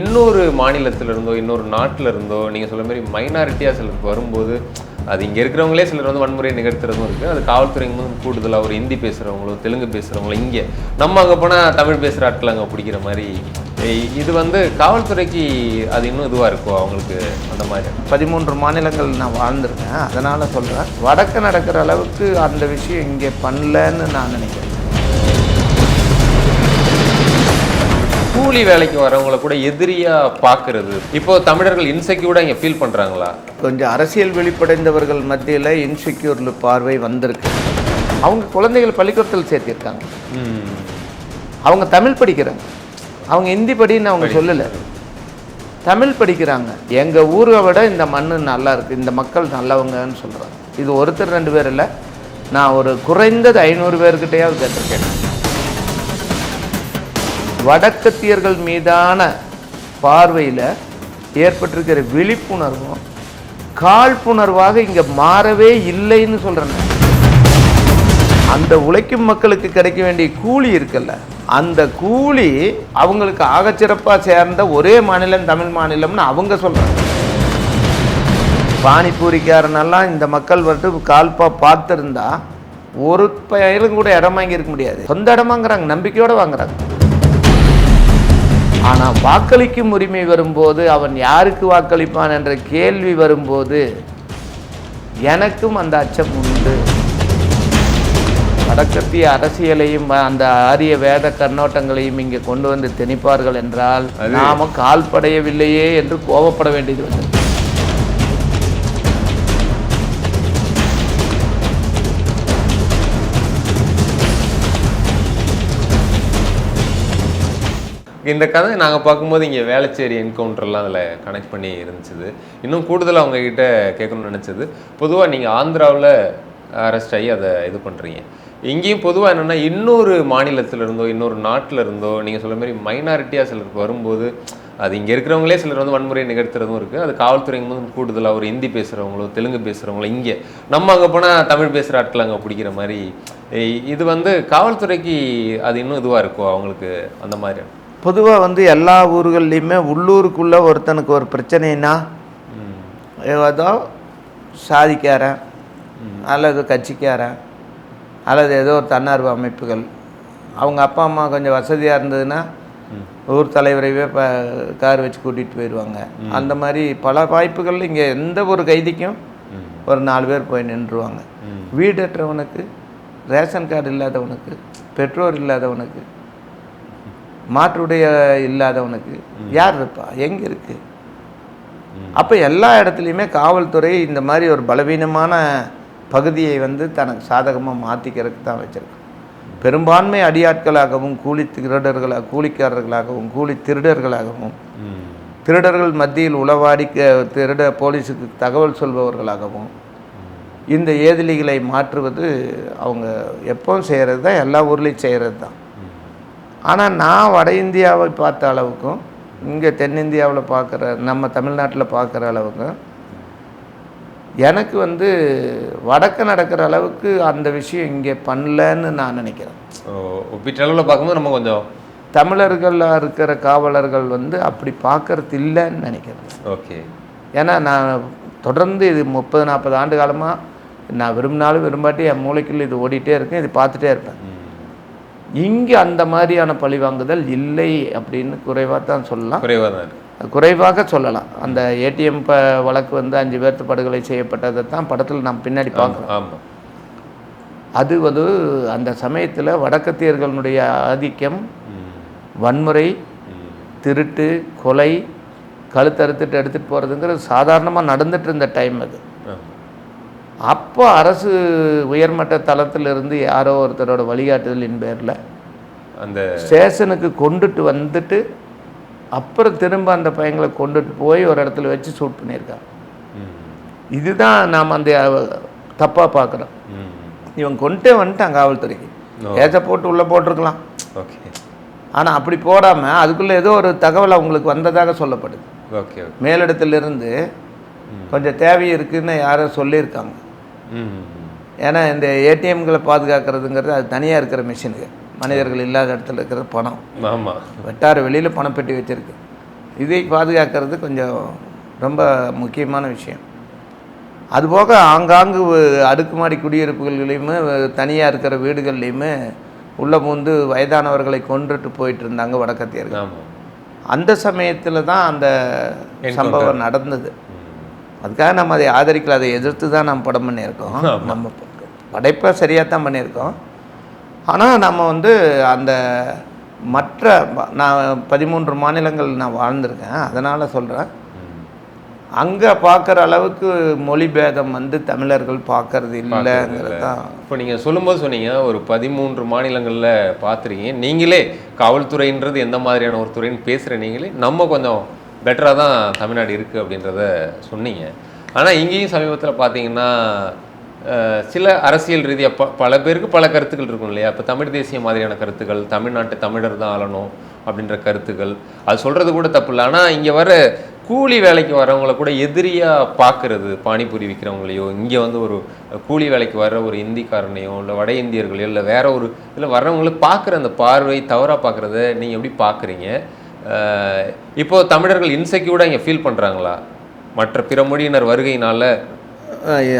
இன்னொரு மாநிலத்தில் இருந்தோ இன்னொரு நாட்டில் இருந்தோ நீங்கள் சொல்ல மாதிரி மைனாரிட்டியாக சிலருக்கு வரும்போது அது இங்கே இருக்கிறவங்களே சிலர் வந்து வன்முறை நிகழ்த்துறதும் இருக்குது அது காவல்துறைங்க வந்து ஒரு ஹிந்தி பேசுகிறவங்களோ தெலுங்கு பேசுகிறவங்களோ இங்கே நம்ம அங்கே போனால் தமிழ் பேசுகிற ஆட்கள் அங்கே பிடிக்கிற மாதிரி இது வந்து காவல்துறைக்கு அது இன்னும் இதுவாக இருக்கும் அவங்களுக்கு அந்த மாதிரி? பதிமூன்று மாநிலங்கள் நான் வாழ்ந்திருக்கேன். அதனால் சொல்கிறேன் வடக்கு நடக்கிற அளவுக்கு அந்த விஷயம் இங்கே பண்ணலன்னு நான் நினைக்கிறேன். கூலி வேலைக்கு வரவங்கள கூட எதிரியா பாக்குறது இப்போ தமிழர்கள் இன்செக்யூர்டா இங்க ஃபீல் பண்றாங்களா? கொஞ்சம் அரசியல் வெளிப்படைந்தவர்கள் மத்தியில் இன்செக்யூர் பார்வை வந்திருக்கு. அவங்க குழந்தைகள் பள்ளிக்கூடத்தில் சேர்த்திருக்காங்க. அவங்க தமிழ் படிக்கிறாங்க. அவங்க ஹிந்தி படின்னு அவங்க சொல்லலை. தமிழ் படிக்கிறாங்க. எங்கள் ஊரை விட இந்த மண் நல்லா இருக்குது இந்த மக்கள் நல்லவங்கன்னு சொல்கிறாங்க இது ஒருத்தர் ரெண்டு பேர் இல்லை. நான் ஒரு குறைந்தது ஐநூறு பேர்கிட்டயாவது கேட்டிருக்கேன். வடக்கத்தியர்கள் மீதான பார்வையில் ஏற்பட்டிருக்கிற விழிப்புணர்வும் காழ்ப்புணர்வாக இங்கே மாறவே இல்லைன்னு சொல்கிறேன் அந்த உழைக்கும் மக்களுக்கு கிடைக்க வேண்டிய கூலி இருக்குல்ல அந்த கூலி அவங்களுக்கு ஆகச்சிறப்பாக சேர்ந்த ஒரே மாநிலம் தமிழ் மாநிலம்னு அவங்க சொல்கிறாங்க பானிபூரிக்காரனெல்லாம் இந்த மக்கள் வந்து கால்பா பார்த்துருந்தா ஒரு பயிலும் கூட இடம் வாங்கியிருக்க முடியாது. சொந்த இடம் வாங்குறாங்க நம்பிக்கையோடு வாங்குறாங்க. ஆனால் வாக்களிக்கும் உரிமை வரும்போது அவன் யாருக்கு வாக்களிப்பான் என்ற கேள்வி வரும்போது எனக்கும் அந்த அச்சம் உண்டு. வடக்கத்திய அரசியலையும் அந்த ஆரிய வேத கண்ணோட்டங்களையும் இங்கே கொண்டு வந்து திணிப்பார்கள் என்றால் நாம கால்படையவில்லையே என்று கோபப்பட வேண்டியது வந்து இந்த கதை நாங்கள் பார்க்கும்போது இங்கே வேளச்சேரி என்கவுண்டர்லாம் அதில் கனெக்ட் பண்ணி இருந்துச்சு இன்னும் கூடுதலாக அவங்க கிட்ட கேட்கணும்னு நினச்சது. பொதுவாக நீங்கள் ஆந்திராவில் அரெஸ்ட் ஆகி அதை இது பண்ணுறீங்க இங்கேயும் பொதுவாக என்னென்னா இன்னொரு மாநிலத்திலிருந்தோ இன்னொரு நாட்டில் இருந்தோ நீங்கள் சொல்கிற மாதிரி மைனாரிட்டியாக சிலருக்கு வரும்போது அது இங்கே இருக்கிறவங்களே சிலர் வந்து வன்முறை நிகழ்த்துறதும் இருக்குது அது காவல்துறைங்க வந்து கூடுதலாக ஒரு ஹிந்தி பேசுகிறவங்களோ தெலுங்கு பேசுகிறவங்களோ இங்கே நம்ம அங்கே போனால் தமிழ் பேசுகிற ஆட்கள் அங்கே பிடிக்கிற மாதிரி இது வந்து காவல்துறைக்கு அது இன்னும் இதுவாக இருக்கோ அவங்களுக்கு அந்த மாதிரி பொதுவாக வந்து எல்லா ஊர்கள்லையுமே உள்ளூருக்குள்ளே ஒருத்தனுக்கு ஒரு பிரச்சனைனா ஏதோ சாதிக்காரன் அல்லது கட்சிக்காரன் அல்லது ஏதோ ஒரு தன்னார்வ அமைப்புகள். அவங்க அப்பா அம்மா கொஞ்சம் வசதியாக இருந்ததுன்னா ஊர் தலைவரையே இப்போ கார் வச்சு கூட்டிகிட்டு போயிடுவாங்க அந்த மாதிரி பல வாய்ப்புகள் இங்கே எந்த ஒரு கைதிக்கும் ஒரு நாலு பேர் போய் நின்றுவாங்க ம். வீடற்றவனுக்கு ரேஷன் கார்டு இல்லாதவனுக்கு பெற்றோர் இல்லாதவனுக்கு மாற்றுடைய இல்லாதவனுக்கு யார் இருப்பா? எங்கே இருக்குது அப்போ எல்லா இடத்துலையுமே காவல்துறை இந்த மாதிரி ஒரு பலவீனமான பகுதியை வந்து தனக்கு சாதகமாக மாற்றிக்கிறதுக்கு தான் வச்சிருக்கு பெரும்பான்மை அடியாட்களாகவும் கூலி திருடர்களாக கூலிக்காரர்களாகவும் கூலி திருடர்களாகவும் திருடர்கள் மத்தியில் உளவாடி திருட போலீஸுக்கு தகவல் சொல்பவர்களாகவும் இந்த ஏதிலிகளை மாற்றுவது அவங்க எப்பவும் செய்கிறது தான் எல்லா ஊர்லேயும் செய்கிறது தான் ஆனால் நான் வட இந்தியாவை பார்த்த அளவுக்கும் இங்கே தென்னிந்தியாவில் பார்க்குற நம்ம தமிழ்நாட்டில் பார்க்குற அளவுக்கும் எனக்கு வந்து வடக்கு நடக்கிற அளவுக்கு அந்த விஷயம் இங்கே பண்ணலன்னு நான் நினைக்கிறேன். ஒப்பீட்டளவில் பார்க்கும்போது நம்ம கொஞ்சம் தமிழர்களாக இருக்கிற காவலர்கள் வந்து அப்படி பார்க்கறது இல்லைன்னு நினைக்கிறேன். ஓகே. ஏன்னா நான் தொடர்ந்து இது முப்பது நாற்பது ஆண்டு காலமாக நான் விரும்பினாலும் விரும்பாட்டி என் மூளைக்குள்ள இது ஓடிட்டே இருக்கேன் இது பார்த்துட்டே இருப்பேன். இங்கே அந்த மாதிரியான பழிவாங்குதல் இல்லை அப்படின்னு குறைவாக தான் சொல்லலாம். குறைவாக தான் குறைவாக சொல்லலாம். அந்த ஏடிஎம் ப வழக்கு வந்து அஞ்சு பேர்த்து படுகொலை செய்யப்பட்டதை தான் படத்தில் நாம் பின்னாடி பார்க்குறோம். ஆமாம் அது வந்து அந்த சமயத்தில் வடக்கத்தியர்களுடைய ஆதிக்கம் வன்முறை திருட்டு கொலை கழுத்தறுத்துட்டு எடுத்துகிட்டு போகிறதுங்கிறது சாதாரணமாக நடந்துட்டு இருந்த டைம் அது. அப்போ அரசு உயர்மட்ட தளத்திலிருந்து யாரோ ஒருத்தரோட வழிகாட்டுதலின் பேரில் அந்த ஸ்டேஷனுக்கு கொண்டுட்டு வந்துட்டு அப்புறம் திரும்ப அந்த பையங்களை கொண்டுட்டு போய் ஒரு இடத்துல வச்சு ஷூட் பண்ணியிருக்காங்க ம், இதுதான் நாம் அந்த தப்பாக பார்க்குறோம். இவன் கொண்டே வந்துட்டான் காவல்துறைக்கு. ஏச போட்டு உள்ளே போட்டிருக்கலாம். ஓகே. ஆனால் அப்படி போடாமல் அதுக்குள்ளே ஏதோ ஒரு தகவல் அவங்களுக்கு வந்ததாக சொல்லப்படுது. ஓகே மேலிடத்திலிருந்து கொஞ்சம் தேவை இருக்குன்னு யாரோ சொல்லியிருக்காங்க. ஏன்னா இந்த ஏடிஎம்களை பாதுகாக்கிறதுங்கிறது அது தனியாக இருக்கிற மிஷினுக்கு மனிதர்கள் இல்லாத இடத்துல இருக்கிற பணம். ஆமாம் வெட்டார வெளியில் பணப்பெட்டி வச்சிருக்கு. இதை பாதுகாக்கிறது கொஞ்சம் ரொம்ப முக்கியமான விஷயம். அதுபோக ஆங்காங்கு அடுக்குமாடி குடியிருப்புகள்லையுமே தனியாக இருக்கிற வீடுகள்லையுமே உள்ளே பூந்து வயதானவர்களை கொன்றுட்டு போயிட்டு இருந்தாங்க வடக்கத்தியர்கள். அந்த சமயத்தில் தான் அந்த சம்பவம் நடந்தது. அதுக்காக நம்ம அதை ஆதரிக்கல. அதை எதிர்த்து தான் நம்ம படம் பண்ணியிருக்கோம். நம்ம படைப்பை சரியாக தான் பண்ணியிருக்கோம். ஆனால் நம்ம வந்து அந்த மற்ற நான் பதிமூன்று மாநிலங்கள் நான் வாழ்ந்திருக்கேன். அதனால் சொல்கிறேன் அங்கே பார்க்குற அளவுக்கு மொழி பேதம் வந்து தமிழர்கள் பார்க்கறது இல்லைங்கிறது தான். இப்போ நீங்கள் சொல்லும்போது சொன்னீங்க ஒரு பதிமூன்று மாநிலங்களில் பார்த்துருக்கீங்க. நீங்களே காவல்துறைன்றது எந்த மாதிரியான ஒரு துறைன்னு பேசுகிற நீங்களே நம்ம கொஞ்சம் பெட்டராக தான் தமிழ்நாடு இருக்குது அப்படின்றத சொன்னீங்க. ஆனால் இங்கேயும் சமீபத்தில் பார்த்தீங்கன்னா சில அரசியல் ரீதியாக ப பல பேருக்கு பல கருத்துக்கள் இருக்கும் இல்லையா? இப்போ தமிழ் தேசிய மாதிரியான கருத்துக்கள் தமிழ்நாட்டு தமிழர் தான் ஆளணும் அப்படின்ற கருத்துக்கள். அது சொல்கிறது கூட தப்பு இல்லை. ஆனால் இங்கே வர கூலி வேலைக்கு வரவங்கள கூட எதிரியாக பார்க்கறது பானிபூரி விற்கிறவங்களையோ இங்கே வந்து ஒரு கூலி வேலைக்கு வர ஒரு இந்திக்காரனையோ இல்லை வட இந்தியர்களையோ இல்லை வேற ஒரு இல்லை வர்றவங்களை பார்க்குற அந்த பார்வை தவறாக பார்க்குறத நீங்கள் எப்படி பார்க்குறீங்க இப்போது தமிழர்கள் இன்செக்யூர்டாக இங்கே ஃபீல் பண்ணுறாங்களா மற்ற பிற மொழியினர் வருகையினால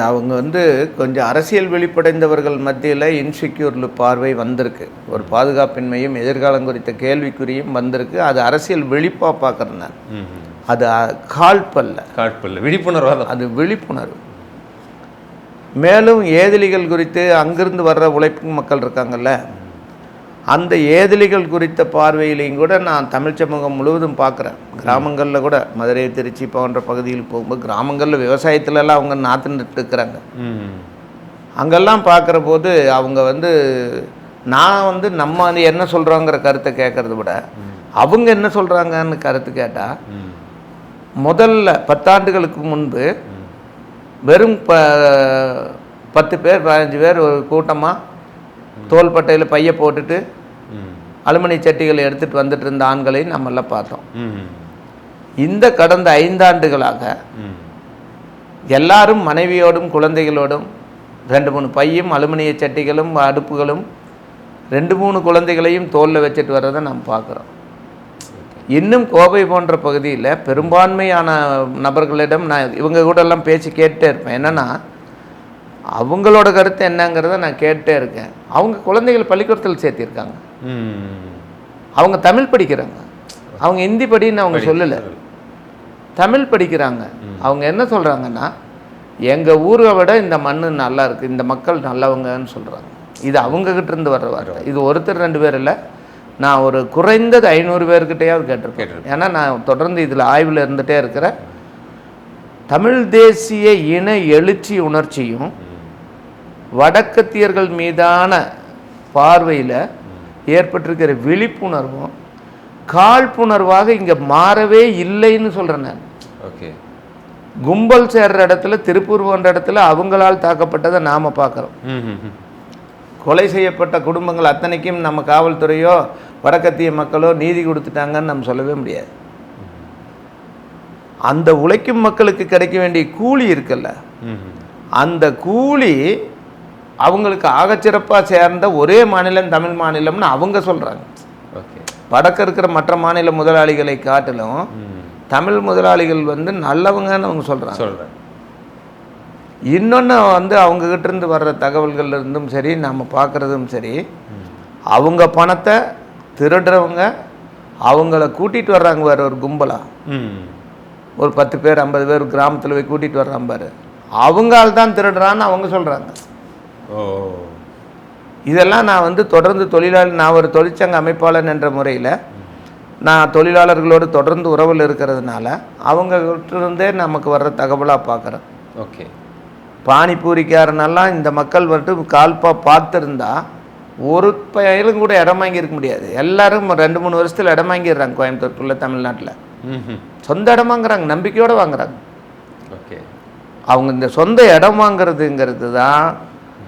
அவங்க வந்து கொஞ்சம் அரசியல் வெளிப்படைந்தவர்கள் மத்தியில் இன்செக்யூர் பார்வை வந்திருக்கு. ஒரு பாதுகாப்பின்மையும் எதிர்காலம் குறித்த கேள்விக்குறியும் வந்திருக்கு. அது அரசியல் வெளிப்பாக பார்க்குறேன் நான் அது காழ்ப்பல்ல காட்பில்லை விழிப்புணர்வாக அது விழிப்புணர்வு. மேலும் ஏதிலிகள் குறித்து அங்கிருந்து வர்ற உழைப்பு மக்கள் இருக்காங்கல்ல அந்த ஏதிலிகள் குறித்த பார்வையிலையும் கூட நான் தமிழ் சமூகம் முழுவதும் பார்க்குறேன். கிராமங்களில் கூட மதுரை திருச்சி போன்ற பகுதியில் போகும்போது கிராமங்களில் விவசாயத்துலலாம் அவங்க நாற்று நட்டு இருக்கிறாங்க அங்கெல்லாம் பார்க்குற போது அவங்க வந்து நான் வந்து நம்ம வந்து என்ன சொல்கிறோங்கிற கருத்தை கேட்குறத விட அவங்க என்ன சொல்கிறாங்கன்னு கருத்து கேட்டால் முதல்ல பத்தாண்டுகளுக்கு முன்பு வெறும் ப பத்து பேர் பதினஞ்சு பேர் ஒரு கூட்டமாக தோள்பட்டையில் பைய போட்டுட்டு ம் அலுமினிய சட்டிகளை எடுத்துகிட்டு வந்துட்டு இருந்த ஆண்களை நம்மெல்லாம் பார்த்தோம். இந்த கடந்த ஐந்தாண்டுகளாக எல்லாரும் மனைவியோடும் குழந்தைகளோடும் ரெண்டு மூணு பையும் அலுமினிய சட்டிகளும் அடுப்புகளும் ரெண்டு மூணு குழந்தைகளையும் தோளில் வச்சுட்டு வர்றதை நாம் பார்க்குறோம். இன்னும் கோவை போன்ற பகுதியில் பெரும்பான்மையான நபர்களிடம் நான் இவங்க கூட எல்லாம் பேசி கேட்டே இருப்பேன். என்னென்னா அவங்களோட கருத்து என்னங்கிறத நான் கேட்டே இருக்கேன். அவங்க குழந்தைகள் பள்ளிக்கூடத்தில் சேர்த்திருக்காங்க. அவங்க தமிழ் படிக்கிறாங்க. அவங்க ஹிந்தி படின்னு அவங்க சொல்லலை. தமிழ் படிக்கிறாங்க. அவங்க என்ன சொல்கிறாங்கன்னா எங்கள் ஊரை விட இந்த மண் நல்லா இருக்குது இந்த மக்கள் நல்லவங்கன்னு சொல்கிறாங்க இது அவங்கக்கிட்ட இருந்து வர்ற வார்த்தை. இது ஒருத்தர் ரெண்டு பேர் இல்லை. நான் ஒரு குறைந்தது ஐநூறு பேர்கிட்டயாவது கேட்டிருக்கேன் ஏன்னா நான் தொடர்ந்து இதில் ஆய்வில் இருந்துகிட்டே இருக்கிறேன். தமிழ் தேசிய இன எழுச்சி உணர்ச்சியும் வடக்கத்தியர்கள் மீதான பார்வையில் ஏற்பட்டிருக்கிற விழிப்புணர்வும் காழ்ப்புணர்வாக இங்கே மாறவே இல்லைன்னு சொல்கிறேன் நான். ஓகே. கும்பல் சேர்ற இடத்துல திருப்பூர் போன்ற இடத்துல அவங்களால் தாக்கப்பட்டதை நாம் பார்க்குறோம். கொலை செய்யப்பட்ட குடும்பங்கள் அத்தனைக்கும் நம்ம காவல்துறையோ வடக்கத்திய மக்களோ நீதி கொடுத்துட்டாங்கன்னு நம்ம சொல்லவே முடியாது. அந்த உழைக்கும் மக்களுக்கு கிடைக்க வேண்டிய கூலி இருக்குல்ல அந்த கூலி அவங்களுக்கு ஆகச்சிறப்பாக சேர்ந்த ஒரே மாநிலம் தமிழ் மாநிலம்னு அவங்க சொல்கிறாங்க ஓகே. வடக்க இருக்கிற மற்ற மாநில முதலாளிகளை காட்டிலும் தமிழ் முதலாளிகள் வந்து நல்லவங்கன்னு அவங்க சொல்கிறாங்க சொல்கிறேன் இன்னொன்று வந்து அவங்ககிட்ட இருந்து வர்ற தகவல்கள் இருந்தும் சரி நம்ம பார்க்குறதும் சரி அவங்க பணத்தை திருடுறவங்க அவங்கள கூட்டிகிட்டு வர்றாங்க வேறு ஒரு கும்பலாக ஒரு பத்து பேர் ஐம்பது பேர் கிராமத்தில் போய் கூட்டிகிட்டு வர்றான் பாரு. அவங்கால் தான் திருடுறான்னு அவங்க சொல்கிறாங்க இதெல்லாம் நான் வந்து தொடர்ந்து தொழிலாளி நான் ஒரு தொழிற்சங்க அமைப்பாளன் என்ற முறையில் நான் தொழிலாளர்களோடு தொடர்ந்து உறவில் இருக்கிறதுனால அவங்ககிட்ட இருந்தே நமக்கு வர்ற தகவலாக பார்க்குறேன் ஓகே. பானிபூரிக்காரனெல்லாம் இந்த மக்கள் வந்துட்டு கால்பா பார்த்துருந்தா ஒரு பயலும் கூட இடம் வாங்கியிருக்க முடியாது. எல்லாரும் ரெண்டு மூணு வருஷத்தில் இடம் வாங்கிடுறாங்க கோயம்புத்தூருக்குள்ள தமிழ்நாட்டில். சொந்த இடம் வாங்குறாங்க நம்பிக்கையோடு வாங்குறாங்க. ஓகே. அவங்க இந்த சொந்த இடம் வாங்குறதுங்கிறது தான்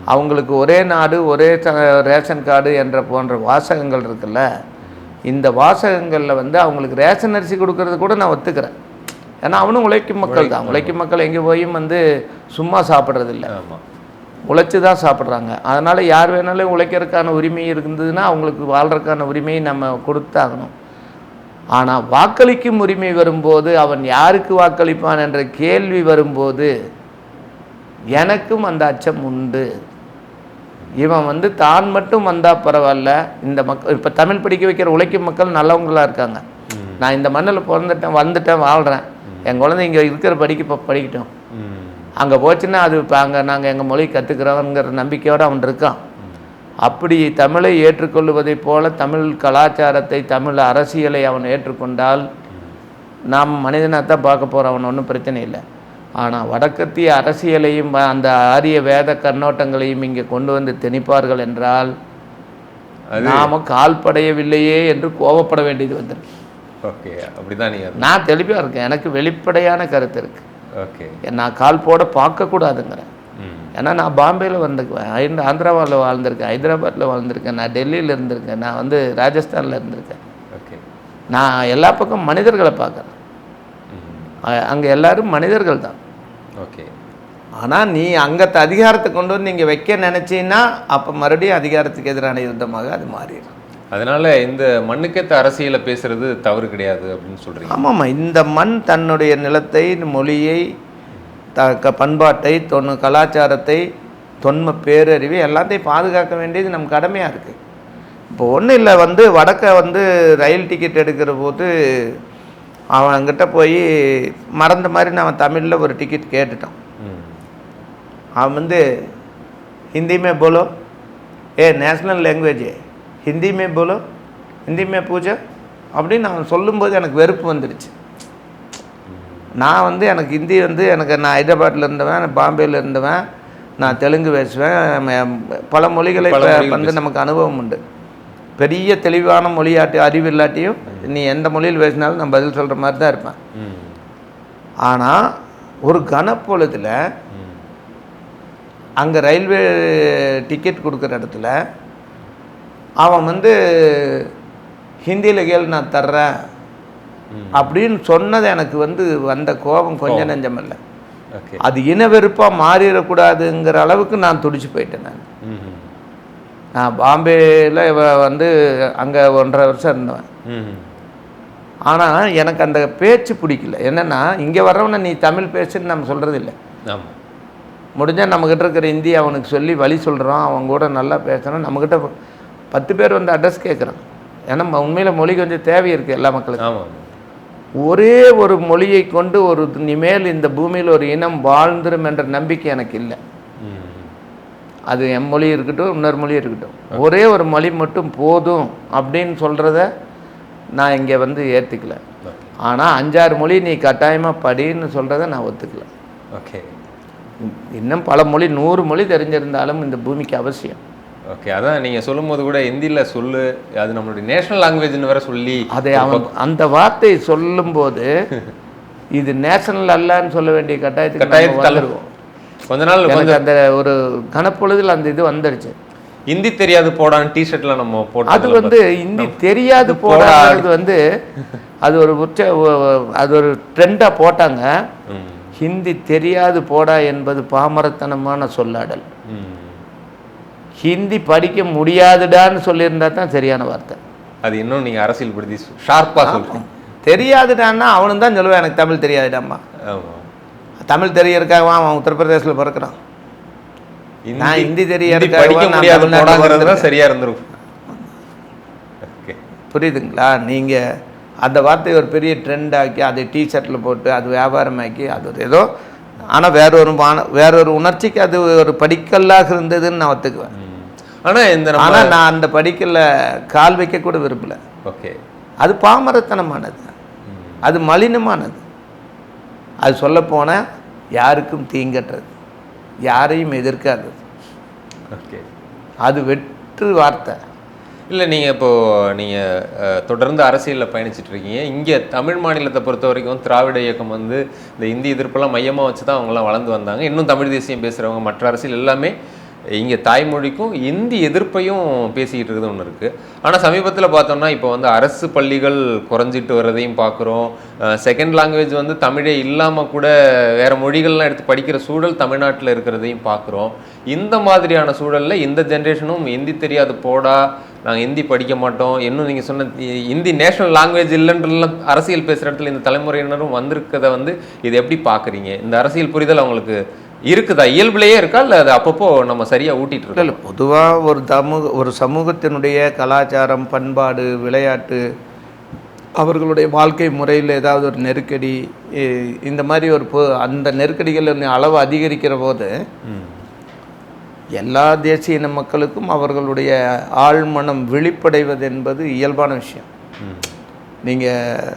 அவங்களுக்கு ஒரே நாடு ஒரே ச- ரேஷன் கார்டு என்ற போன்ற வாசகங்கள் இருக்குல்ல இந்த வாசகங்களில் வந்து அவங்களுக்கு ரேஷன் அரிசி கொடுக்கறது கூட நான் ஒத்துக்கிறேன். ஏன்னா அவனும் உழைக்கும் மக்கள் தான். உழைக்கும். மக்கள் எங்கே போயும் வந்து சும்மா சாப்பிட்றதில்ல. உழைச்சி தான் சாப்பிட்றாங்க. அதனால் யார் வேணாலும் உழைக்கிறதுக்கான உரிமை இருந்ததுன்னா அவங்களுக்கு வாழ்கிறதுக்கான உரிமையை நம்ம கொடுத்தாகணும். ஆனால் வாக்களிக்கும் உரிமை வரும்போது அவன் யாருக்கு வாக்களிப்பான் என்ற கேள்வி வரும்போது எனக்கும் அந்த அச்சம் உண்டு. இவன் வந்து தான் மட்டும் வந்தால் பரவாயில்ல. இந்த மக்கள் இப்போ தமிழ் படிக்க வைக்கிற உழைக்கும் மக்கள் நல்லவங்களா இருக்காங்க. நான் இந்த மண்ணில் பிறந்துட்டேன் வந்துட்டேன் வாழ்கிறேன் என் குழந்தை இங்கே இருக்கிற படிக்க இப்போ படிக்கட்டும். அங்கே போச்சுன்னா அது இப்போ அங்கே நாங்கள் எங்கள் மொழி கற்றுக்கிறோங்கிற நம்பிக்கையோடு அவன் இருக்கான். அப்படி தமிழை ஏற்றுக்கொள்வதைப் போல தமிழ் கலாச்சாரத்தை தமிழ் அரசியலை அவன் ஏற்றுக்கொண்டால் நாம் மனிதனாக தான் பார்க்க போகிறோம் அவன் ஒன்றும் பிரச்சனை இல்லை. ஆனால் வடக்கத்திய அரசியலையும் அந்த ஆரிய வேத கண்ணோட்டங்களையும் இங்கே கொண்டு வந்து திணிப்பார்கள் என்றால் நாம கால்படையவில்லையே என்று கோபப்பட வேண்டியது வந்துருக்கு. ஓகே அப்படிதான் நீங்க அது- நான் தெளிவாக இருக்கேன். எனக்கு வெளிப்படையான கருத்து இருக்கு. ஓகே. நான் கால் போட பார்க்கக்கூடாதுங்கிறேன். ஏன்னா நான் பாம்பேயில் வந்திருக்கேன் ஆந்திராவில் வாழ்ந்திருக்கேன் ஹைதராபாத்தில் வாழ்ந்திருக்கேன் நான் டெல்லியில் இருந்திருக்கேன் நான் வந்து ராஜஸ்தானில் இருந்திருக்கேன். ஓகே. நான் எல்லா பக்கம் மனிதர்களை பார்க்குறேன். அங்கே எல்லாரும் மனிதர்கள் தான். ஓகே. ஆனால் நீ அங்கத்த அதிகாரத்தை கொண்டு வந்து இங்கே வைக்க நினச்சின்னா அப்போ மறுபடியும் அதிகாரத்துக்கு எதிரான யுத்தமாக அது மாறிடும். அதனால இந்த மண்ணுக்கேத்த அரசியலை பேசுறது தவறு கிடையாது அப்படின்னு சொல்றீங்க. ஆமாம்மா இந்த மண் தன்னுடைய நிலத்தை மொழியை த க பண்பாட்டை தொன்னு கலாச்சாரத்தை தொன்ம பேரறிவு எல்லாத்தையும் பாதுகாக்க வேண்டியது நம் கடமையாக இருக்குது இப்போ ஒன்றும் இல்லை வந்து வடக்க வந்து ரயில் டிக்கெட் எடுக்கிற போது அவன்கிட்ட போய் மறந்த மாதிரி நான் தமிழில் ஒரு டிக்கெட் கேட்டுட்டான். அவன் வந்து ஹிந்திமே போலோ? ஏ நேஷ்னல் லாங்குவேஜ் ஹிந்திமே போலோ? ஹிந்திமே பூஜை? அப்படின்னு அவன் சொல்லும்போது எனக்கு வெறுப்பு வந்துடுச்சு நான் வந்து எனக்கு ஹிந்தி வந்து எனக்கு நான் ஹைதராபாத்தில் இருந்தவன் பாம்பேயில் இருந்தவன் நான் தெலுங்கு பேசுவேன் பல மொழிகளை வந்து நமக்கு அனுபவம் உண்டு. பெரிய தெளிவான மொழியாட்டி அறிவு இல்லாட்டியும் நீ எந்த மொழியில் பேசினாலும் நான் பதில் சொல்கிற மாதிரி தான் இருப்பேன். ஆனால் ஒரு கனப்பொழுதில் அங்கே ரயில்வே டிக்கெட் கொடுக்குற இடத்துல அவன் வந்து ஹிந்தியில் கேள் நான் தர்றேன். அப்படின்னு சொன்னது எனக்கு வந்து வந்த கோபம் கொஞ்சம் நெஞ்சமில்லை அது இனவெறுப்பாக மாறிடக்கூடாதுங்கிற அளவுக்கு நான் துடிச்சு போயிட்டேன் நான். நான் பாம்பேயில் வந்து அங்கே ஒன்றரை வருஷம் இருந்தவன். ம் ஆனால் எனக்கு அந்த பேச்சு பிடிக்கல. என்னென்னா இங்கே வர்றவனை நீ தமிழ் பேசுன்னு நம்ம சொல்கிறது இல்லை ஆமாம் முடிஞ்சால் நம்மக்கிட்ட இருக்கிற இந்தி அவனுக்கு சொல்லி வழி சொல்கிறோம் அவன் கூட நல்லா பேசுகிறோம் நம்மக்கிட்ட பத்து பேர் வந்து அட்ரஸ் கேட்குறான் ஏன்னா உண்மையில் மொழி கொஞ்சம் தேவை இருக்குது எல்லா மக்களுக்கும். ஒரே ஒரு மொழியை கொண்டு ஒரு இனிமேல் இந்த பூமியில் ஒரு இனம் வாழ்ந்துரும் என்ற நம்பிக்கை எனக்கு இல்லை. அது என் மொழி இருக்கட்டும் இன்னொரு மொழி இருக்கட்டும். ஒரே ஒரு மொழி மட்டும் போதும் அப்படின்னு சொல்கிறத நான் இங்கே வந்து ஏற்றுக்கல ஆனால் அஞ்சாறு மொழி நீ கட்டாயமாக படின்னு சொல்கிறத நான் ஒத்துக்கல. ஓகே இன்னும் பல மொழி நூறு மொழி தெரிஞ்சிருந்தாலும் இந்த பூமிக்கு அவசியம். ஓகே அதான் நீங்க சொல்லும்போது கூட ஹிந்தில சொல்லு அது நம்மளுடைய நேஷனல் லாங்குவேஜ்னு வேற சொல்லி அதை அவன் அந்த வார்த்தையை சொல்லும்போது இது நேஷனல் அல்லன்னு சொல்ல வேண்டிய கட்டாயத்துக்கு நம்ம கட்டாயத்துக்கு தள்ள- வந்துருவோம். கொஞ்ச நாள் எனக்கு அந்த ஒரு கனப்பொழுதில் அந்த இது வந்துடுச்சு ஹிந்தி தெரியாது போடான்னு டிஷர்ட்ல நம்ம போட்டு அது வந்து இந்தி தெரியாது போடாது வந்து அது ஒரு உச்ச அது ஒரு ட்ரெண்டாக போட்டாங்க. ஹிந்தி தெரியாது போடா என்பது பாமரத்தனமான சொல்லாடல். ஹிந்தி படிக்க முடியாதுடான்னு சொல்லியிருந்தா தான் சரியான வார்த்தை. அது இன்னும் நீங்க அரசியல் படுத்தி ஷார்ப்பா சொல்றீங்க. தெரியாதுடான்னா அவனும் தான் சொல்லுவேன் எனக்கு தமிழ் தெரியாதுடாம்மா. தமிழ் தெரியறதுக்காக அவன் உத்தரப்பிரதேசத்தில் பிறக்கிறான். நான் ஹிந்தி தெரியறதுக்காக. சரியா இருந்திருக்கும் புரியுதுங்களா? நீங்கள் அந்த வார்த்தையை ஒரு பெரிய ட்ரெண்ட் ஆக்கி அதை டிஷர்ட்டில் போட்டு அது வியாபாரமாக்கி அது ஒரு ஏதோ ஆனால் வேற ஒரு வேற ஒரு உணர்ச்சிக்கு அது ஒரு படிக்கல்லாக இருந்ததுன்னு நான் ஒத்துக்குவேன். ம். ஆனா இந்த ஆனால் நான் அந்த படிக்கல்ல கால் வைக்க கூட விரும்பல. ஓகே அது பாமரத்தனமானது. அது மலினமானது. அது சொல்லப்போனால் யாருக்கும் தீங்கற்றது. யாரையும் எதிர்க்காதது. ஓகே. அது வெற்று வார்த்தை. இல்லை நீங்கள் இப்போ நீங்கள் தொடர்ந்து அரசியலில் பயணிச்சிட்டு இருக்கீங்க இங்கே தமிழ் மாநிலத்தை பொறுத்த வரைக்கும் திராவிட இயக்கம் வந்து இந்த இந்தி எதிர்ப்பெல்லாம் மையமாக வச்சு தான் அவங்களாம் வளர்ந்து வந்தாங்க. இன்னும் தமிழ் தேசியம் பேசுகிறவங்க மற்ற அரசியல் எல்லாமே இங்கே தாய்மொழிக்கும் இந்தி எதிர்ப்பையும் பேசிக்கிட்டு இருக்குது ஒன்று இருக்குது ஆனால் சமீபத்தில் பார்த்தோம்னா இப்போ வந்து அரசு பள்ளிகள் குறைஞ்சிட்டு வர்றதையும் பார்க்குறோம். செகண்ட் லாங்குவேஜ் வந்து தமிழே இல்லாமல் கூட வேறு மொழிகள்லாம் எடுத்து படிக்கிற சூழல் தமிழ்நாட்டில் இருக்கிறதையும் பார்க்குறோம். இந்த மாதிரியான சூழலில் இந்த ஜென்ரேஷனும் ஹிந்தி தெரியாது போடா நாங்கள் ஹிந்தி படிக்க மாட்டோம். இன்னும் நீங்கள் சொன்ன இந்தி ஹிந்தி நேஷனல் லாங்குவேஜ் இல்லைன்றலாம் அரசியல் பேசுகிற இடத்துல இந்த தலைமுறையினரும் வந்திருக்கதை வந்து இது எப்படி பார்க்குறீங்க? இந்த அரசியல் புரிதல் அவங்களுக்கு இருக்குதா? இயல்புலேயே இருக்கா? இல்லை அது அப்பப்போ நம்ம சரியாக ஊட்டிட்டு இருக்கோம்? இல்லை பொதுவாக ஒரு சமூக ஒரு சமூகத்தினுடைய கலாச்சாரம் பண்பாடு விளையாட்டு அவர்களுடைய வாழ்க்கை முறையில் ஏதாவது ஒரு நெருக்கடி இந்த மாதிரி ஒரு பொ அந்த நெருக்கடிகள் அளவு அதிகரிக்கிற போது எல்லா தேசிய இன மக்களுக்கும் அவர்களுடைய ஆழ்மனம் விழிப்படைவது என்பது இயல்பான விஷயம். நீங்கள்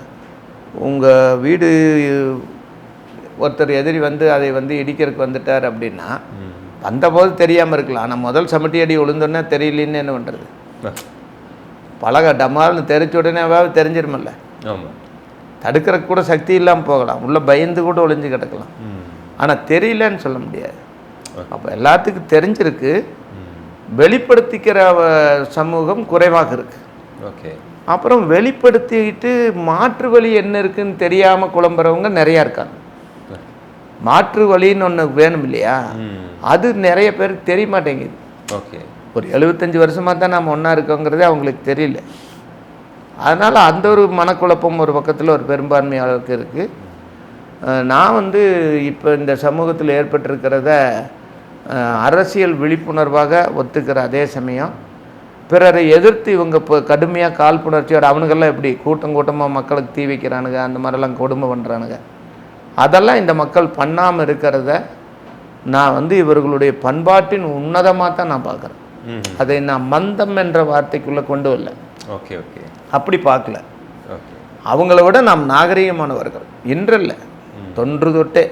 உங்கள் வீடு ஒருத்தர் எதிரி வந்து அதை வந்து இடிக்கிறதுக்கு வந்துட்டார் அப்படின்னா வந்தபோது தெரியாமல் இருக்கலாம். ஆனால் முதல் சமட்டி அடி விழுந்தோன்னே தெரியலன்னு என்ன பண்ணுறது பழக டமால்னு தெரிச்ச உடனேவாவது தெரிஞ்சிருமில்ல. ஆமாம் தடுக்கிறதுக்கு கூட சக்தி இல்லாமல் போகலாம். உள்ளே பயந்து கூட ஒளிஞ்சு கிடக்கலாம். ஆனால் தெரியலன்னு சொல்ல முடியாது. அப்போ எல்லாத்துக்கும் தெரிஞ்சிருக்கு. வெளிப்படுத்திக்கிற சமூகம் குறைவாக இருக்கு. ஓகே. அப்புறம் வெளிப்படுத்திக்கிட்டு மாற்று வழி என்ன இருக்குன்னு தெரியாமல் குழம்புறவங்க நிறையா இருக்காங்க. மாற்று வழின்னு ஒன்று வேணும் இல்லையா? அது நிறைய பேருக்கு தெரிய மாட்டேங்குது. ஓகே. ஒரு எழுபத்தஞ்சு வருஷமாக தான் நம்ம ஒன்றா இருக்கோங்கிறதே அவங்களுக்கு தெரியல. அதனால் அந்த ஒரு மனக்குழப்பம் ஒரு பக்கத்தில் ஒரு பெரும்பான்மையாளருக்கு இருக்குது நான் வந்து இப்போ இந்த சமூகத்தில் ஏற்பட்டிருக்கிறத அரசியல் விழிப்புணர்வாக ஒத்துக்கிற அதே சமயம் பிறரை எதிர்த்து இவங்க இப்போ கடுமையாக காழ்ப்புணர்ச்சியோட அவனுங்கெல்லாம் எப்படி கூட்டம் கூட்டமாக மக்களுக்கு தீ வைக்கிறானுங்க அந்த மாதிரிலாம் கொடுமை பண்ணுறானுங்க அதெல்லாம் இந்த மக்கள் பண்ணாமல் இருக்கிறத நான் வந்து இவர்களுடைய பண்பாட்டின் உன்னதமாக தான் நான் பார்க்குறேன். ம் அதை நான் மந்தம் என்ற வார்த்தைக்குள்ளே கொண்டு வரல. Okay okay. அப்படி பார்க்கல. ஓகே. அவங்கள விட நாம் நாகரிகமானவர்கள். இன்றல்ல. தொன்று தொட்டே.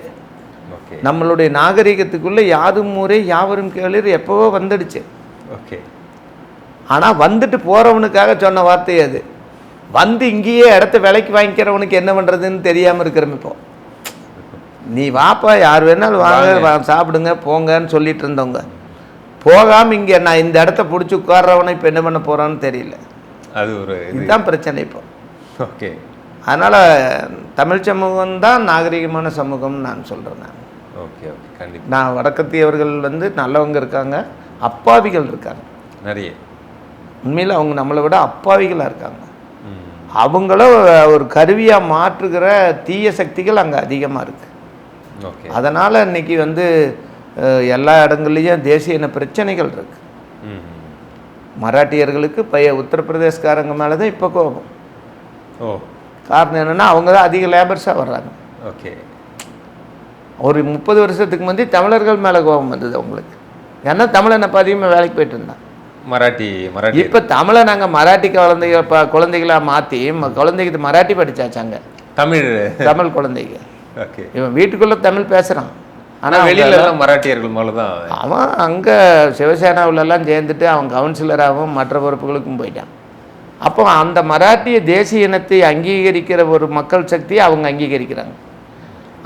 ஓகே. நம்மளுடைய நாகரிகத்துக்குள்ளே யாதும் ஊரே யாவரும் கேளிர் எப்போவோ வந்துடுச்சு. ஓகே. ஆனால் வந்துட்டு போகிறவனுக்காக சொன்ன வார்த்தை அது. வந்து இங்கேயே இடத்த விலைக்கு வாங்கிக்கிறவனுக்கு என்ன பண்ணுறதுன்னு தெரியாமல் இருக்கிறோம் இப்போ. நீ வாப்பா யார் வேணாலும் வாங்க சாப்பிடுங்க போங்கன்னு சொல்லிட்டு இருந்தவங்க. போகாமல் இங்கே நான் இந்த இடத்த பிடிச்சி உட்கார்றவனை இப்போ என்ன பண்ண போகிறான்னு தெரியல. அது ஒரு இது. இதுதான் பிரச்சனை இப்போ. ஓகே. அதனால் தமிழ் சமூகம் தான் நாகரிகமான சமூகம்னு நான் சொல்கிறேன் நான். Okay okay. கண்டிப்பாக நான் வடக்கத்தியவர்கள் வந்து நல்லவங்க இருக்காங்க அப்பாவிகள் இருக்காங்க. நிறைய. உண்மையில் அவங்க நம்மளை விட அப்பாவிகளாக இருக்காங்க. ம். அவங்கள ஒரு கருவியாக மாற்றுகிற தீய சக்திகள் அங்கே அதிகமாக இருக்குது அதனால் இன்னைக்கு வந்து எல்லா இடங்கள்லையும் தேசிய இன பிரச்சனைகள் இருக்குது மராட்டியர்களுக்கு பைய உத்தரப்பிரதேஷ்காரங்க மேலே தான் இப்போ கோபம். ஓ. காரணம் என்னென்னா அவங்க தான் அதிக லேபர்ஸாக வர்றாங்க. ஓகே. ஒரு முப்பது வருஷத்துக்கு முந்தி தமிழர்கள் மேலே கோபம் வந்தது அவங்களுக்கு. ஏன்னா தமிழன் அப்போ அதிகமாக வேலைக்கு போயிட்டு இருந்தான் மராட்டி மராட்டி. இப்போ தமிழை நாங்கள் மராட்டி குழந்தைக ப குழந்தைகளாக மாற்றி குழந்தைக்கு மராட்டி படிச்சாச்சாங்க தமிழ். தமிழ் குழந்தைங்க. ஓகே இவன் வீட்டுக்குள்ளே தமிழ் பேசுகிறான் ஆனால் ஆனால் வெளியில எல்லாம் மராட்டியர்கள் மேலே தான் அவன் அங்கே சிவசேனாவிலெல்லாம் சேர்ந்துட்டு அவன் கவுன்சிலராகவும் மற்ற பொறுப்புகளுக்கும் போயிட்டான். அப்போ அந்த மராட்டிய தேசிய இனத்தை அங்கீகரிக்கிற ஒரு மக்கள் சக்தியை அவங்க அங்கீகரிக்கிறாங்க.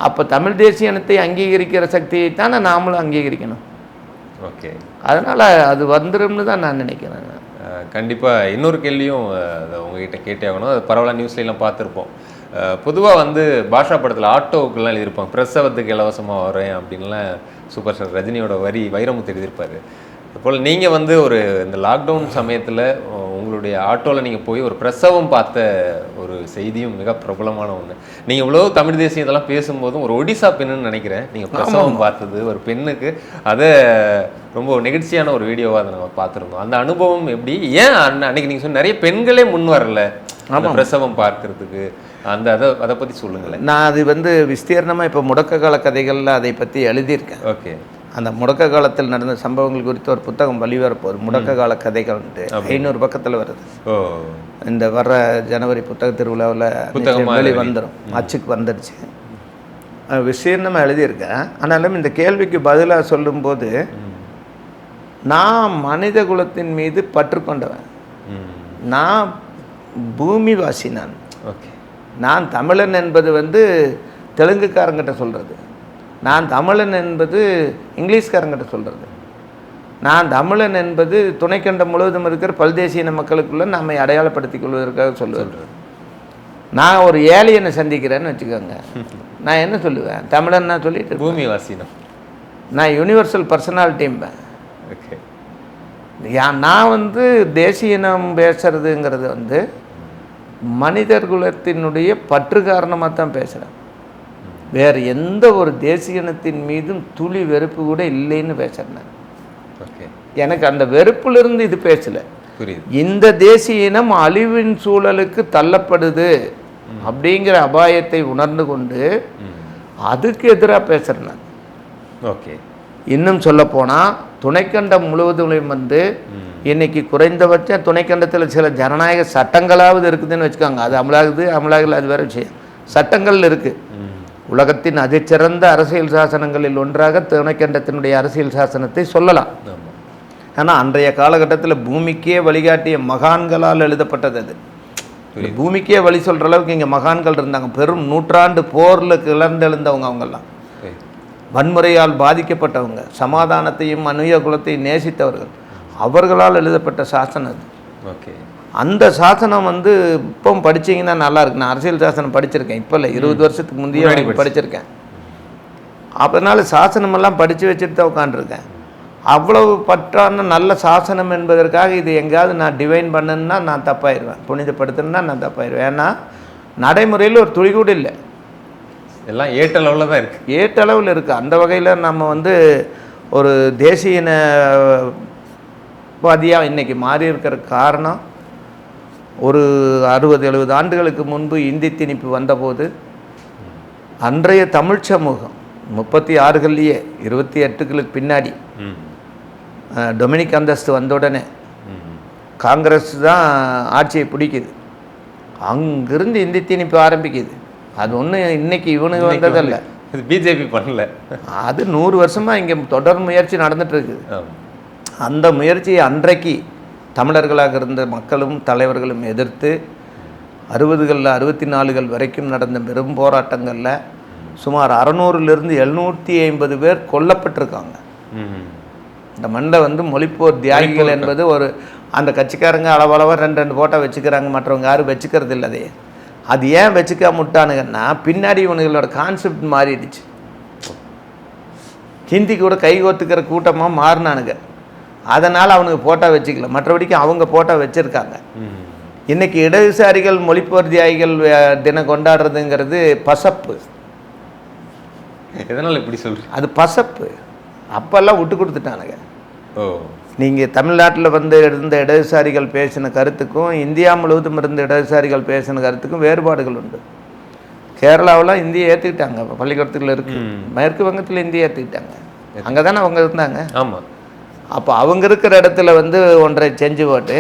அப்போ தமிழ் தேசிய இனத்தை அங்கீகரிக்கிற சக்தியை தானே நாமளும் அங்கீகரிக்கணும். ஓகே அதனால் அது வந்துரும்னு தான் நான் நினைக்கிறேன். கண்டிப்பாக இன்னொரு கேள்வியும் அதை உங்ககிட்ட கேட்டே ஆகணும். அது பரவாயில்ல நியூஸ்லாம் பார்த்துருப்போம். பொதுவாக வந்து பாஷா படத்தில் ஆட்டோவுக்குலாம் எழுதியிருப்பாங்க. பிரசவத்துக்கு இலவசமாக வரேன் அப்படின்லாம் சூப்பர் ஸ்டார் ரஜினியோட வரி வைரமுத்து எழுதியிருப்பாரு. அதுபோல் நீங்கள் வந்து ஒரு இந்த லாக்டவுன் சமயத்தில் உங்களுடைய ஆட்டோவில் நீங்கள் போய் ஒரு பிரசவம் பார்த்த ஒரு செய்தியும் மிக பிரபலமான ஒன்று நீங்கள் இவ்வளோ தமிழ் தேசியம் இதெல்லாம் பேசும்போதும் ஒரு ஒடிசா பெண்ணுன்னு நினைக்கிறேன். நீங்கள் பிரசவம் பார்த்தது ஒரு பெண்ணுக்கு. அதை ரொம்ப நெகிழ்ச்சியான ஒரு வீடியோவாக அதை நம்ம பார்த்துருந்தோம். அந்த அனுபவம் எப்படி? ஏன் அன்ன- அன்னைக்கு நீங்கள் சொன்ன நிறைய பெண்களே முன் வரல. அந்த பிரசவம் பார்க்கறதுக்கு. அந்த அதை அதை பற்றி சொல்லுங்களேன். நான் அது வந்து விஸ்தீர்ணமாக இப்போ முடக்க கால கதைகளில் அதை பற்றி எழுதியிருக்கேன். ஓகே. அந்த முடக்க காலத்தில் நடந்த சம்பவங்கள் குறித்து ஒரு புத்தகம் வெளிவரப்போகுது முடக்க கால கதைகள்ன்ட்டு ஐநூறு பக்கத்தில் வருது. இந்த வர்ற ஜனவரி புத்தக திருவிழாவில் புத்தகமா வெளி வந்துடும் அச்சுக்கு வந்துடுச்சு விசீர்ணமாக எழுதியிருக்கேன். ஆனாலும் இந்த கேள்விக்கு பதிலாக சொல்லும்போது நான் மனித குலத்தின் மீது பற்று கொண்டவன் நான் பூமிவாசி நான். ஓகே. நான் தமிழன் என்பது வந்து தெலுங்குக்காரங்கிட்ட சொல்கிறது நான் தமிழன் என்பது இங்கிலீஷ்காரங்கிட்ட சொல்கிறது நான் தமிழன் என்பது துணைக்கண்டம் முழுவதும் இருக்கிற பல்தேசிய இன மக்களுக்குள்ள நம்மை அடையாளப்படுத்திக் கொள்வதற்காக சொல்லுவேன் நான் ஒரு ஏலியனை சந்திக்கிறேன்னு வச்சுக்கோங்க. நான் என்ன சொல்லுவேன்? தமிழன் நான் சொல்லிட்டு இருப்பேன். பூமி வாசினம் நான் யூனிவர்சல் பர்சனாலிட்டிம்பேன் ஓகே. நான் வந்து தேசிய இனம் பேசுறதுங்கிறது வந்து மனிதர் குலத்தினுடைய பற்று காரணமாக தான் பேசுகிறேன் வேறு எந்த ஒரு தேசிய இனத்தின் மீதும் துளி வெறுப்பு கூட இல்லைன்னு பேசுகிறேன். ஓகே. எனக்கு அந்த வெறுப்பிலிருந்து இது பேசலை. புரியுது. இந்த தேசிய இனம் அழிவின் சூழலுக்கு தள்ளப்படுது அப்படிங்கிற அபாயத்தை உணர்ந்து கொண்டு அதுக்கு எதிராக பேசுகிறேன் நான். ஓகே. இன்னும் சொல்லப்போனால் துணைக்கண்டம் முழுவதும் வந்து ம் இன்னைக்கு குறைந்தபட்சம் துணைக்கண்டத்தில் சில ஜனநாயக சட்டங்களாவது இருக்குதுன்னு வச்சுக்கோங்க. அது அமலாகுது அமலாகல அது வேற விஷயம். சட்டங்கள் இருக்குது உலகத்தின் அதிசிறந்த அரசியல் சாசனங்களில் ஒன்றாக துணைக்கண்டத்தினுடைய அரசியல் சாசனத்தை சொல்லலாம். ஆனால் அன்றைய காலகட்டத்தில் பூமிக்கே வழிகாட்டிய மகான்களால் எழுதப்பட்டது அது. பூமிக்கே வழி சொல்கிற அளவுக்கு இங்கே மகான்கள் இருந்தாங்க. பெரும் நூற்றாண்டு போரில் கிளர்ந்தெழுந்தவங்க அவங்கெல்லாம். வன்முறையால் பாதிக்கப்பட்டவங்க சமாதானத்தையும் மனித குலத்தையும் நேசித்தவர்கள். அவர்களால் எழுதப்பட்ட சாசனம் அது. ஓகே. அந்த சாசனம் வந்து இப்போ படிச்சீங்கன்னா நல்லா இருக்கு. நான் அரசியல் சாசனம் படிச்சிருக்கேன். இப்போ இல்லை இருபது வருஷத்துக்கு முந்தைய படிச்சிருக்கேன். அதனால சாசனமெல்லாம் படித்து வச்சுட்டு தான் உட்காந்துருக்கேன் அவ்வளவு பற்றான நல்ல சாசனம் என்பதற்காக இது எங்கேயாவது நான் டிவைன் பண்ணணுன்னா நான் தப்பாயிருவேன். புனிதப்படுத்தணுன்னா நான் தப்பாயிருவேன். ஏன்னா நடைமுறையில் ஒரு துளி கூட இல்லை. எல்லாம் ஏட்ட லெவலில் தான் இருக்கு. ஏட்டளவில் இருக்குது அந்த வகையில் நம்ம வந்து ஒரு தேசிய இனவாதியாக இன்னைக்கு மாறி இருக்கிற காரணம் ஒரு அறுபது எழுபது ஆண்டுகளுக்கு முன்பு இந்தி திணிப்பு வந்தபோது அன்றைய தமிழ் சமூகம் முப்பத்தி ஆறுகள்லேயே இருபத்தி எட்டுகளுக்கு பின்னாடி டொமினிக் அந்தஸ்து வந்த உடனே காங்கிரஸ் தான் ஆட்சியை பிடிக்குது. அங்கிருந்து இந்தி திணிப்பு ஆரம்பிக்குது. அது ஒன்றும் இன்னைக்கு இவனுக்கு வந்ததல்ல. இது பிஜேபி பண்ணல. அது நூறு வருஷமாக இங்கே தொடர் முயற்சி ஆமாம் அந்த முயற்சியை அன்றைக்கு தமிழர்களாக இருந்த மக்களும் தலைவர்களும் எதிர்த்து அறுபதுகளில் அறுபத்தி நாலுகள் வரைக்கும் நடந்த பெரும் போராட்டங்களில் சுமார் அறநூறுலேருந்து எழுநூற்றி ஐம்பது பேர் கொல்லப்பட்டிருக்காங்க. இந்த மண்ணில் வந்து மொழிப்போர் தியாகிகள் என்பது ஒரு அந்த கட்சிக்காரங்க அளவளவாக ரெண்டு ரெண்டு ஃபோட்டோ வச்சுக்கிறாங்க மற்றவங்க யாரும் வச்சுக்கிறது இல்லை அதையே அது ஏன் வச்சுக்காம விட்டானுங்கன்னா பின்னாடி இவனுங்களோட கான்செப்ட் மாறிடுச்சு. ஹிந்தி கூட கை கோத்துக்கிற கூட்டமாக மாறினானுங்க. அதனால் அவனுக்கு போட்டோ வச்சுக்கல. மற்றபடிக்கு அவங்க போட்டோ வச்சுருக்காங்க. ம் இன்னைக்கு இடதுசாரிகள் மொழிப்போர் தியாகிகள் அஹ், தினம் கொண்டாடுறதுங்கிறது பசப்பு. எதனால் இப்படி சொல்கிறீங்க அது பசப்பு. அப்பெல்லாம் விட்டு கொடுத்துட்டானுங்க. ஓ. நீங்கள் தமிழ்நாட்டில் வந்து இருந்த இடதுசாரிகள் பேசின கருத்துக்கும் இந்தியா முழுவதும் இருந்த இடதுசாரிகள் பேசின கருத்துக்கும் வேறுபாடுகள் உண்டு. கேரளாவில் இந்தியை ஏற்றுக்கிட்டாங்க பள்ளிக்கூடத்தில் இருக்கு. மேற்கு வங்கத்தில் இந்தியை ஏற்றுக்கிட்டாங்க அங்கே தானே அவங்க இருந்தாங்க. ஆமாம் அப்போ அவங்க இருக்கிற இடத்துல வந்து ஒன்றை செஞ்சு போட்டு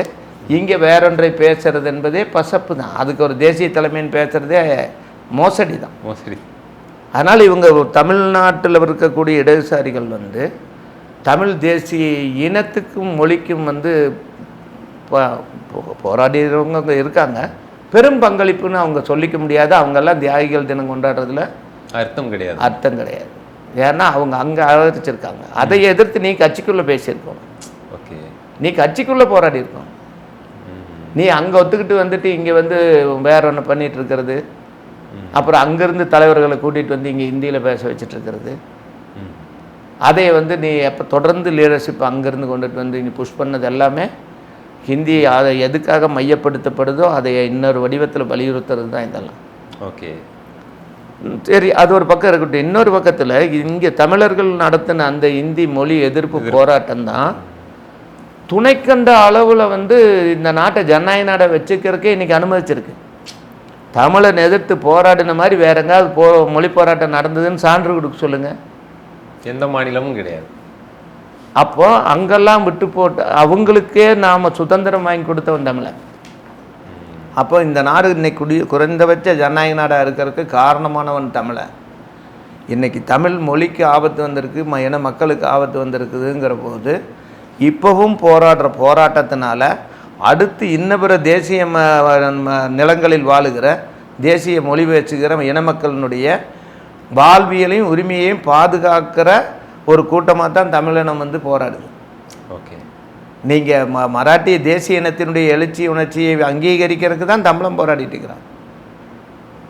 இங்கே வேறொன்றை பேசுறது என்பதே பசப்பு தான். அதுக்கு ஒரு தேசிய தலைமைன்னு பேசுகிறதே மோசடி தான் மோசடி. அதனால் இவங்க தமிழ்நாட்டில் இருக்கக்கூடிய இடதுசாரிகள் வந்து தமிழ் தேசிய இனத்துக்கும் மொழிக்கும் வந்து போராடிறவங்க இருக்காங்க. பெரும் பங்களிப்புன்னு அவங்க சொல்லிக்க முடியாது. அவங்கெல்லாம் தியாகிகள் தினம் கொண்டாடுறதுல அர்த்தம் கிடையாது. அர்த்தம் கிடையாது. ஏன்னா அவங்க அங்கே ஆதரிச்சிருக்காங்க அதை எதிர்த்து நீ கட்சிக்குள்ளே பேசியிருக்கணும். ஓகே. நீ கட்சிக்குள்ளே போராடி இருக்கணும். நீ அங்கே ஒத்துக்கிட்டு வந்துட்டு இங்கே வந்து வேற ஒன்று பண்ணிட்டு இருக்கிறது. அப்புறம் அங்கேருந்து தலைவர்களை கூட்டிகிட்டு வந்து இங்கே ஹிந்தியில் பேச வச்சுட்டு இருக்கிறது. அதை வந்து நீ எப்போ தொடர்ந்து லீடர்ஷிப் அங்கேருந்து கொண்டுட்டு வந்து நீ புஷ் பண்ணது எல்லாமே ஹிந்தி அதை எதுக்காக மையப்படுத்தப்படுதோ அதை இன்னொரு வடிவத்தில் வலியுறுத்துறது தான் இதெல்லாம். ஓகே. சரி அது ஒரு பக்கம் இருக்கட்டும். இன்னொரு பக்கத்தில் இங்கே தமிழர்கள் நடத்தின அந்த இந்தி மொழி எதிர்ப்பு போராட்டம் தான் துணைக்கண்ட அளவில் வந்து இந்த நாட்டை ஜனநாயக நாடை வச்சுக்கிறதுக்கே இன்னைக்கு அனுமதிச்சிருக்கு. தமிழன் எதிர்த்து போராடின மாதிரி வேற எங்காவது போ மொழி போராட்டம் நடந்ததுன்னு சான்று கொடுக்க சொல்லுங்கள் எந்த மாநிலமும் கிடையாது. அப்போ அங்கெல்லாம் விட்டு போட்டு அவங்களுக்கே நாம் சுதந்திரம் வாங்கி கொடுத்தவன் தமிழன். அப்போ இந்த நாடு இன்னைக்கு குடி குறைந்தபட்ச ஜனநாயக நாடாக இருக்கிறதுக்கு காரணமானவன் தமிழன் இன்றைக்கி தமிழ் மொழிக்கு ஆபத்து வந்திருக்கு ம இன மக்களுக்கு ஆபத்து வந்திருக்குதுங்கிற போது இப்போவும் போராடுற போராட்டத்தினால அடுத்து இன்ன பிற தேசிய ம நிலங்களில் வாழுகிற தேசிய மொழி பேச்சுகிற இன மக்களினுடைய வாழ்வியலையும் உரிமையையும் பாதுகாக்கிற ஒரு கூட்டமாக தான் தமிழினம் வந்து போராடுது. நீங்கள் ம மராட்டிய தேசிய இனத்தினுடைய எழுச்சி உணர்ச்சியை அங்கீகரிக்கிறதுக்கு தான் தமிழன் போராடிட்டு இருக்கிறான்.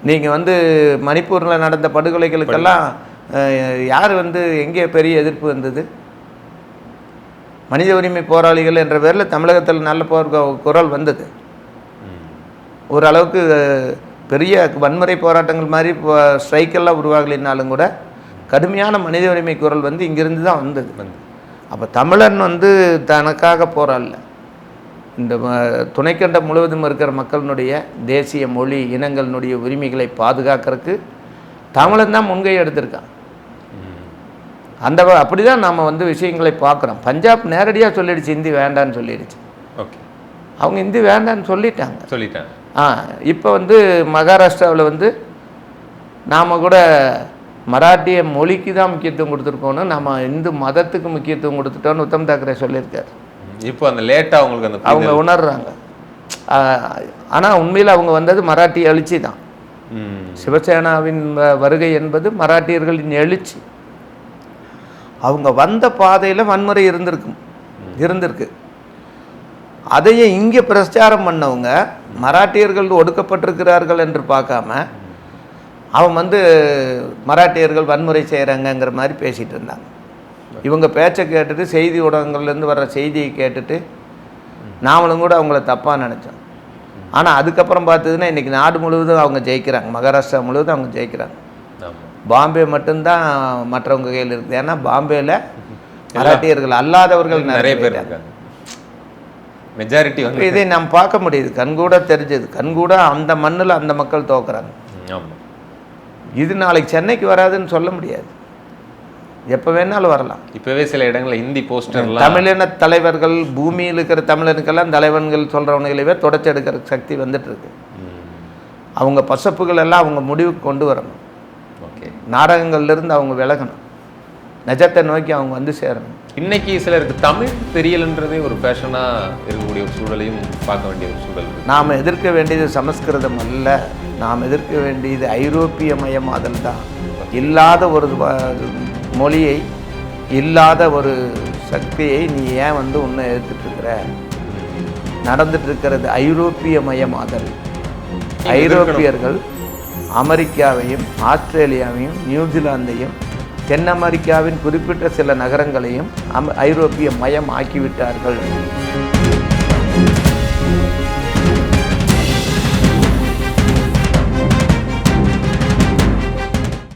நீங்கள் வந்து மணிப்பூரில் நடந்த படுகொலைகளுக்கெல்லாம் யார் வந்து எங்கே பெரிய எதிர்ப்பு வந்தது? மனித உரிமை போராளிகள் என்ற பேரில் தமிழகத்தில் நல்ல போர் குரல் வந்தது. ஓரளவுக்கு பெரிய வன்முறை போராட்டங்கள் மாதிரி ஸ்ட்ரைக்கெல்லாம் உருவாகலினாலும் கூட கடுமையான மனித உரிமை குரல் வந்து இங்கிருந்து தான் வந்தது. வந்து அப்போ தமிழன் வந்து தனக்காக போராடல. இந்த ம- துணைக்கண்டம் முழுவதும் இருக்கிற மக்களினுடைய தேசிய மொழி இனங்களினுடைய உரிமைகளை பாதுகாக்கிறதுக்கு தமிழன் தான் முன்கை எடுத்திருக்கான். அந்த அப்படி தான் நாம் வந்து விஷயங்களை பார்க்குறோம். பஞ்சாப் நேரடியாக சொல்லிடுச்சு இந்தி வேண்டான்னு சொல்லிடுச்சு. ஓகே. அவங்க இந்தி வேண்டான்னு சொல்லிட்டாங்க. சொல்லிட்டேன் ஆ இப்போ வந்து மகாராஷ்டிராவில் வந்து நாம் கூட மராட்டிய மொழிக்கு தான் முக்கியத்துவம் கொடுத்துருக்கோன்னு நம்ம இந்து மதத்துக்கு முக்கியத்துவம் கொடுத்துட்டோன்னு உத்தம் தாக்கரே சொல்லியிருக்காரு. இப்போ அந்த லேட்டா அவங்களுக்கு அந்த அவங்க உணர்றாங்க. ஆனால் உண்மையில் அவங்க வந்தது மராட்டிய எழுச்சி தான். சிவசேனாவின் வருகை என்பது மராட்டியர்களின் எழுச்சி. அவங்க வந்த பாதையில் வன்முறை இருந்திருக்கும் இருந்திருக்கு. அதையே இங்கே பிரச்சாரம் பண்ணவங்க மராட்டியர்கள் ஒடுக்கப்பட்டிருக்கிறார்கள் என்று பார்க்காம அவன் வந்து மராட்டியர்கள் வன்முறை செய்கிறாங்கங்கிற மாதிரி பேசிகிட்டு இருந்தாங்க. இவங்க பேச்சை கேட்டுட்டு செய்தி ஊடகங்கள்லேருந்து வர்ற செய்தியை கேட்டுட்டு நாமளும் கூட அவங்கள தப்பாக நினச்சோம். ஆனால் அதுக்கப்புறம் பார்த்ததுன்னா இன்றைக்கி நாடு முழுவதும் அவங்க ஜெயிக்கிறாங்க. மகாராஷ்டிரா முழுவதும் அவங்க ஜெயிக்கிறாங்க. பாம்பே மட்டும்தான் மற்றவங்க கையில் இருக்குது. ஏன்னா பாம்பேல மராட்டியர்கள் அல்லாதவர்கள் நிறைய பேர் இருக்காங்க. மெஜாரிட்டி வந்து இதை நாம் பார்க்க முடியுது. கண்கூட தெரிஞ்சது. கண்கூட அந்த மண்ணில் அந்த மக்கள் தோக்குறாங்க. ம், ஆமா. இது நாளைக்கு சென்னைக்கு வராதுன்னு சொல்ல முடியாது. எப்போ வேணாலும் வரலாம். இப்பவே சில இடங்கள்ல ஹிந்தி போஸ்டர்லாம் தமிழின தலைவர்கள் பூமியில் இருக்கிற தமிழனுக்கெல்லாம் தலைவன்கள் சொல்கிறவனுங்களவே தொடச்சி எடுக்கிற சக்தி வந்துட்டு இருக்கு ம். அவங்க பசப்புகள் எல்லாம் அவங்க முடிவுக்கு கொண்டு வரணும். ஓகே. நாடகங்கள்லேருந்து அவங்க விலகணும். நிஜத்தை நோக்கி அவங்க வந்து சேரணும். இன்னைக்கு சிலருக்கு தமிழ் தெரியலன்றதே ஒரு ஃபேஷனா இருக்கக்கூடிய ஒரு சூழலையும் பார்க்க வேண்டிய ஒரு சூழல் நாம் எதிர்க்க வேண்டியது சமஸ்கிருதம் அல்ல. நாம் எதிர்க்க வேண்டியது ஐரோப்பிய மயமாதல் தான். இல்லாத ஒரு மொழியை இல்லாத ஒரு சக்தியை நீ ஏன் வந்து உன்னை எதிர்த்துட்டு இருக்கிற? நடந்துட்டு இருக்கிறது ஐரோப்பிய மயமாதல் ஐரோப்பியர்கள் அமெரிக்காவையும் ஆஸ்திரேலியாவையும் நியூசிலாந்தையும் தென் அமெரிக்காவின் குறிப்பிட்ட சில நகரங்களையும் ஐரோப்பிய மயம் ஆக்கிவிட்டார்கள்.